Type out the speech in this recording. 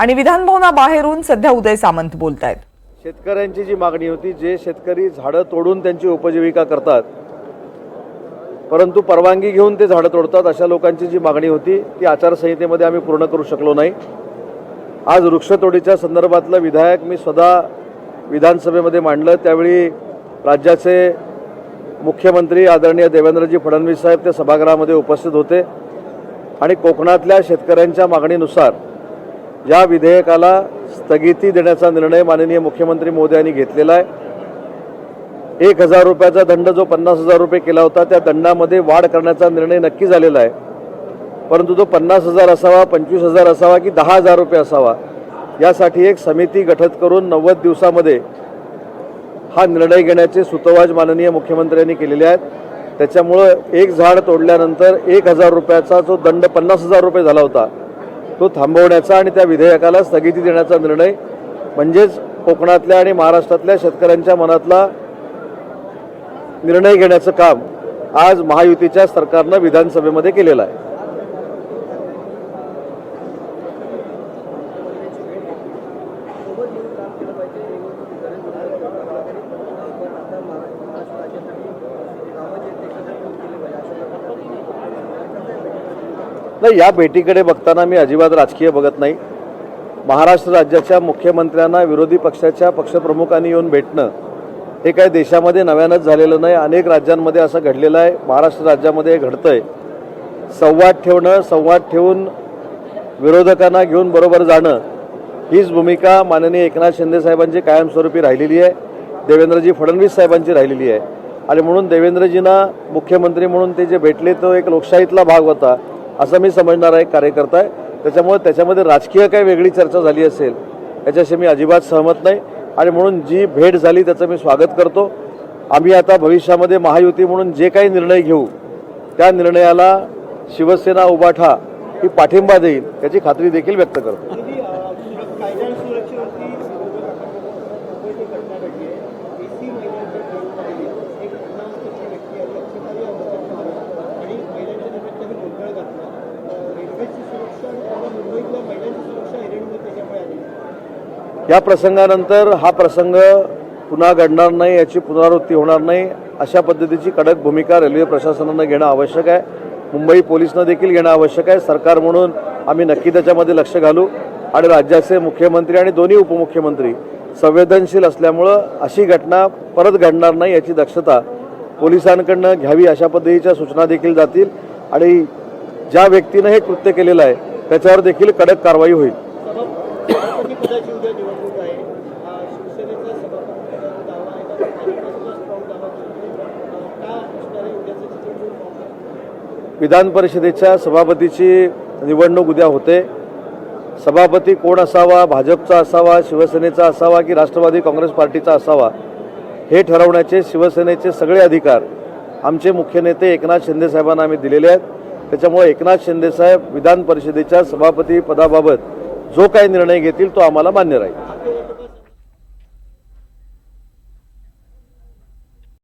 आणि विधानभवनाबाहेरून सध्या उदय सामंत बोलत आहेत शेतकऱ्यांची जी मागणी होती जे शेतकरी झाडं तोडून त्यांची उपजीविका करतात परंतु परवानगी घेऊन ते झाडं तोडतात अशा लोकांची जी मागणी होती ती आचारसंहितेमध्ये आम्ही पूर्ण करू शकलो नाही. आज वृक्षतोडीच्या संदर्भातलं विधायक मी स्वतः विधानसभेमध्ये मांडलं. त्यावेळी राज्याचे मुख्यमंत्री आदरणीय देवेंद्रजी फडणवीस साहेब ते सभागृहामध्ये उपस्थित होते. आणि कोकणातल्या शेतकऱ्यांच्या मागणीनुसार या विधेयकाला स्थगिती देण्याचा निर्णय माननीय मुख्यमंत्री मोदयांनी घेतलेला आहे. एक हजार रुपयाचा दंड जो पन्नास हजार रुपये केला होता त्या दंडामध्ये वाढ करण्याचा निर्णय नक्की झालेला आहे. परंतु तो पन्नास हजार असावा पंचवीस हजार असावा की दहा हजार रुपये असावा यासाठी एक समिती गठित करून नव्वद दिवसामध्ये हा निर्णय घेण्याचे सुतवाज माननीय मुख्यमंत्र्यांनी केलेले आहेत त्याच्यामुळं एक झाड तोडल्यानंतर एक हजार रुपयाचा जो दंड पन्नास हजार रुपये झाला होता तो थांबवण्याचा आणि त्या विधेयकाला स्थगिती देण्याचा निर्णय म्हणजेच कोकणातल्या आणि महाराष्ट्रातल्या शेतकऱ्यांच्या मनातला निर्णय घेण्याचं काम आज महायुतीच्या सरकारनं विधानसभेमध्ये केलेलं आहे. नाही या भेटीकडे बघताना मी अजिबात राजकीय बघत नाही. महाराष्ट्र राज्याच्या मुख्यमंत्र्यांना विरोधी पक्षाच्या पक्षप्रमुखांनी येऊन भेटणं हे काय देशामध्ये नव्यानंच झालेलं नाही. अनेक राज्यांमध्ये असं घडलेलं आहे. महाराष्ट्र राज्यामध्ये हे आहे संवाद ठेवणं संवाद ठेवून विरोधकांना घेऊन बरोबर जाणं हीच भूमिका माननीय एकनाथ शिंदे साहेबांची कायमस्वरूपी राहिलेली आहे. देवेंद्रजी फडणवीस साहेबांची राहिलेली आहे. आणि म्हणून देवेंद्रजींना मुख्यमंत्री म्हणून ते जे भेटले तो एक लोकशाहीतला भाग होता. असं मी समजणारा एक कार्यकर्ता आहे. त्याच्यामुळे त्याच्यामध्ये राजकीय काही वेगळी चर्चा झाली असेल याच्याशी मी अजिबात सहमत नाही. आणि म्हणून जी भेट झाली त्याचं मी स्वागत करतो. आम्ही आता भविष्यामध्ये महायुती म्हणून जे काही निर्णय घेऊ त्या निर्णयाला शिवसेना उबाठा ही पाठिंबा देईल याची खात्री देखील व्यक्त करतो. या प्रसंगानंतर हा प्रसंग पुन्हा घडणार नाही याची पुनरावृत्ती होणार नाही. अशा पद्धतीची कडक भूमिका रेल्वे प्रशासनानं घेणं आवश्यक आहे. मुंबई पोलिसनं देखील घेणं आवश्यक आहे. सरकार म्हणून आम्ही नक्की त्याच्यामध्ये लक्ष घालू. आणि राज्याचे मुख्यमंत्री आणि दोन्ही उपमुख्यमंत्री संवेदनशील असल्यामुळं अशी घटना परत घडणार नाही याची दक्षता पोलिसांकडनं घ्यावी अशा पद्धतीच्या सूचना देखील जातील. आणि ज्या व्यक्तीनं हे कृत्य केलेलं आहे त्याच्यावर देखील कडक कारवाई होईल. सभापती उद्या निवडणूक आहे. शिवसेनेचा दावा आहे का? भाजपचा स्ट्रॉंग दावा का असणार आहे उद्याचं विधान परिषदेच्या सभापतीची निवडणूक उद्या होते. सभापती कोण असावा? भाजपचा असावा? शिवसेनेचा असावा की राष्ट्रवादी काँग्रेस पार्टीचा असावा? हे ठरवण्याचे शिवसेनेचे सगळे अधिकार आमचे मुख्य नेते एकनाथ शिंदेसाहेबांना आम्ही दिलेले आहेत. त्याच्यामुळे एकनाथ शिंदेसाहेब विधान परिषदेच्या सभापती पदाबाबत जो काही निर्णय घेतील तो आम्हाला मान्य राहील.